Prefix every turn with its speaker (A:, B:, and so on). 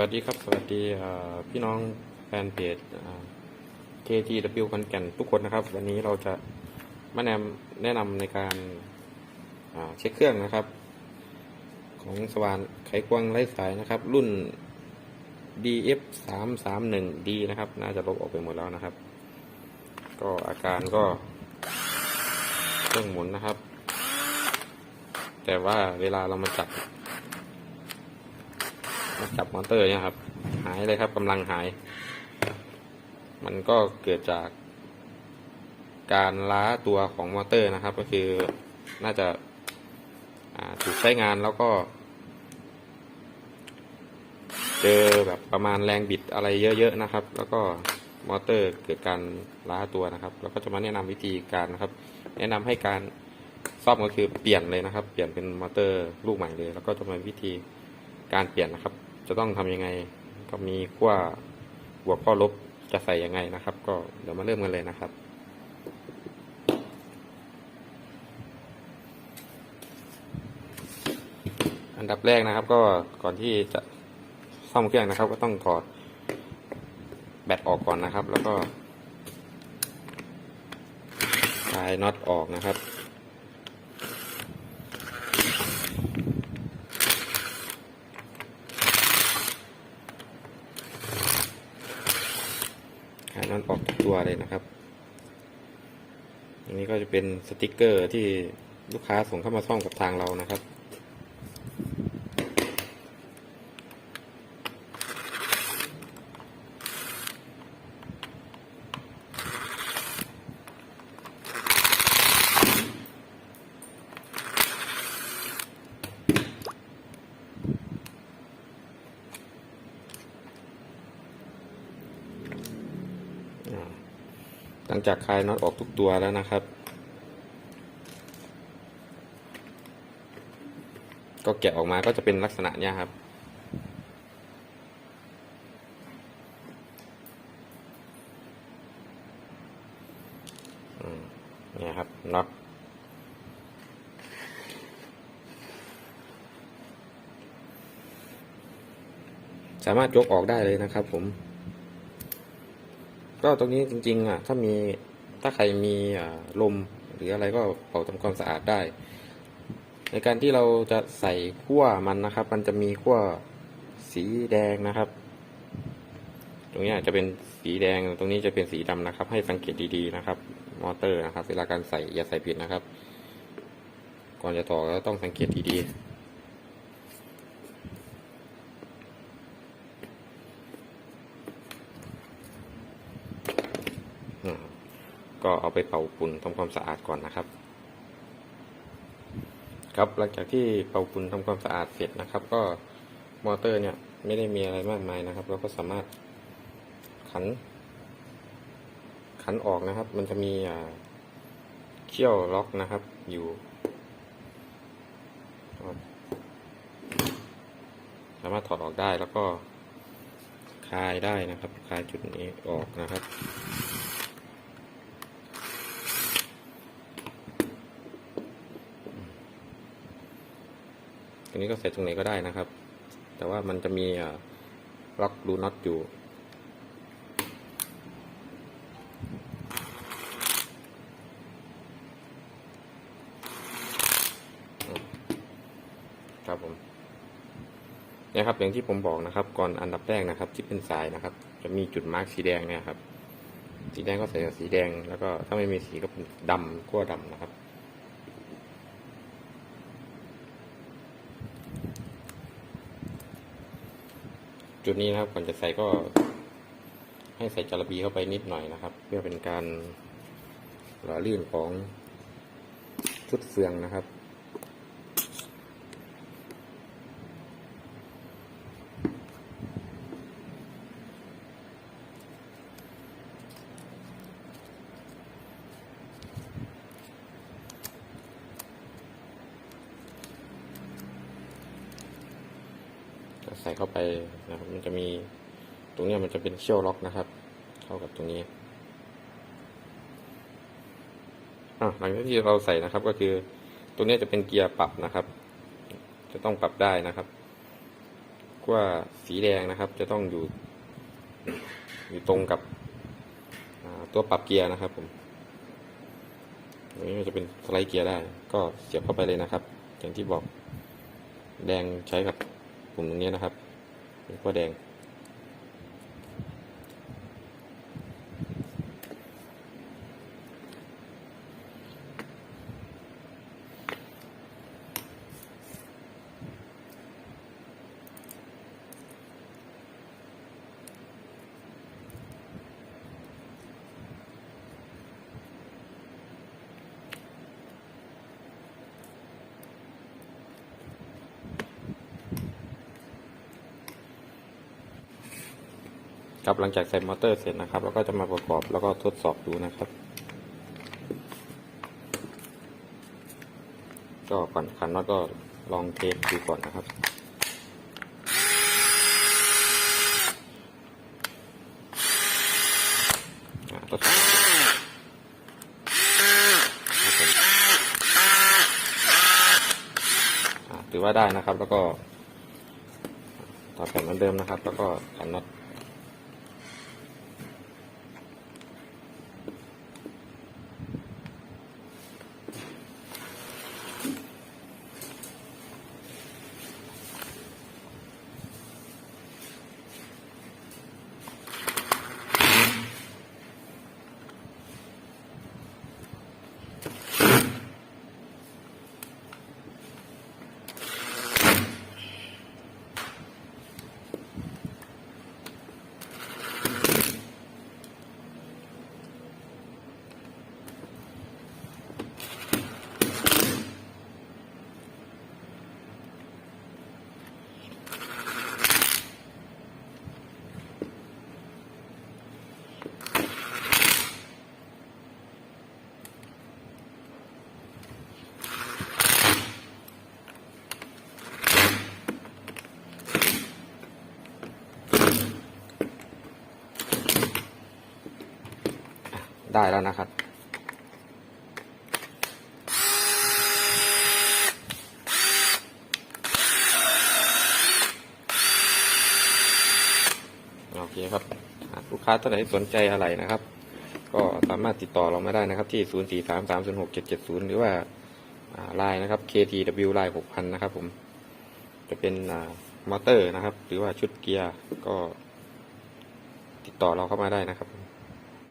A: วัสดีครับ สวัสดีพี่น้องแฟนเพจ KTW คอนแก่นทุกคนนะครับ วันนี้เราจะมาแนะนำแนะนำในการเช็คเครื่องนะครับ ของสว่านไขควงไร้สายนะครับ รุ่น DF 3 3 1 D นะครับ น่าจะลบออกไปหมดแล้วนะครับ ก็อาการก็เครื่องหมุนนะครับ แต่ว่าเวลาเรามาจับ จับมอเตอร์เนี่ยครับ หายเลยครับกำลังหาย มันก็เกิดจาก การล้าตัวของมอเตอร์นะครับ ก็คือน่าจะาถูกใช้งานแล้วก็ เจอแบบประมาณแรงบิดอะไรเยอะ ๆ นะครับ แล้วก็มอเตอร์เกิดการล้าตัวนะครับ เราก็จะมาแนะนำวิธีการนะครับ แนะนำให้การซ่อมก็คือเปลี่ยนเลยนะครับ เปลี่ยนเป็นมอเตอร์ลูกใหม่เลย แล้วก็จะมาวิธีการเปลี่ยนนะครับ จะต้องทำยังไง ก็มีขั้วบวกข้อลบจะใส่ยังไงนะครับ ก็เดี๋ยวมาเริ่มกันเลยนะครับอันดับแรกนะครับก็ก่อนที่จะซ่อมเครื่องนะครับ ก็ต้องถอดแบตออกก่อนนะครับ แล้วก็คลายน็อตออกนะครับ ขายน็อออกทุกตัวเลยนะครับ อันนี้ก็จะเป็นสติกเกอร์ที่ลูกค้าส่งเข้ามาซ่อมกับทางเรานะครับ อ่าห ลังจากคลายน็อตออกทุกตัวแล้วนะครับ ก็แกะออกมาก็จะเป็นลักษณะเนี้ยครับ เนี่ยครับน็อตสามารถยกออกได้เลยนะครับผม ก็ตรงนี้จริงๆอะถ้ามีถ้าใครมีลมหรืออะไรก็เป่าทำความสะอาดได้ ในการที่เราจะใส่ขั้วมันนะครับ มันจะมีขั้วสีแดงนะครับ ตรงนี้จะเป็นสีแดงตรงนี้จะเป็นสีดำนะครับ ให้สังเกตดีๆนะครับ มอเตอร์นะครับ เวลาการใส่อย่าใส่ผิดนะครับ ก่อนจะต่อก็ต้องสังเกตดีๆ อืมก็ เอาไปเป่าฝุ่นทำความสะอาดก่อนนะครับ ครับหลังจากที่เป่าฝุ่นทำความสะอาดเสร็จนะครับ ก็มอเตอร์เนี่ยไม่ได้มีอะไรมากมายนะครับเราก็สามารถขัน ขันออกนะครับ มันจะมีอ่าเขี้ยวล็อกนะครับ อยู่สามารถถอดออกได้แล้วก็คลายได้นะครับ คลายจุดนี้ออกนะครับ รงนี้ก็ใส่ตรงไหนก็ได้นะครับ แต่ว่ามันจะมีล็อกรูน็อตอยู่ ครับผมนี่ครับอย่างที่ผมบอกนะครับ ก่อนอันดับแรกนะครับ ที่เป็นสายนะครับ จะมีจุดมาร์กสีแดงเนี่ยครับ สีแดงก็ใส่สีแดง แล้วก็ถ้าไม่มีสีก็เป็นดำขั้วดำนะครับ จุดนี้นะครับก่อนจะใส่ก็ ให้ใส่จาระบีเข้าไปนิดหน่อยนะครับ เพื่อเป็นการหล่อลื่นของชุดเฟืองนะครับ ก็ใส่เข้าไปนะครับมันจะมีตรงนี้มันจะเป็นเชี่ยวล็อกนะครับ เข้ากับตรงนี้อะหลังจากที่เราใส่นะครับก็คือตรงนี้จะเป็นเกียร์ปรับนะครับ จะต้องปรับได้นะครับว่าสีแดงนะครับ จะต้องอยู่ อยู่ตรงกับตัวปรับเกียร์นะครับผมตรงนี้มันจะเป็นสไลด์เกียร์ได้ ก็เสียบเข้าไปเลยนะครับ อย่างที่บอกแดงใช้กับ ปุ่มตรงนี้นะครับเป็นขั้วแดง ครับหลังจากใส่มอเตอร์เสร็จนะครับเราก็จะมาประกอบแล้วก็ทดสอบดูนะครับ ก็ก่อนขันน็อตก็ลองเทสดูก่อนนะครับทดสอบถือว่าได้นะครับแล้วก็ต่อแผ่นเหมือนเดิมนะครับ แล้วก็ขันน็อต ได้แล้วนะครับ โอเคครับลูกค้าท่านไหนสนใจอะไรนะครับ ก็สามารถติดต่อเรามาได้นะครับ ที่ 0 4 3 3 0 6 7 7 0 หรือว่าไลน์นะครับ KTW ไลน์6,000 นะครับผม จะเป็นมอเตอร์นะครับ หรือว่าชุดเกียร์ก็ติดต่อเราเข้ามาได้นะครับ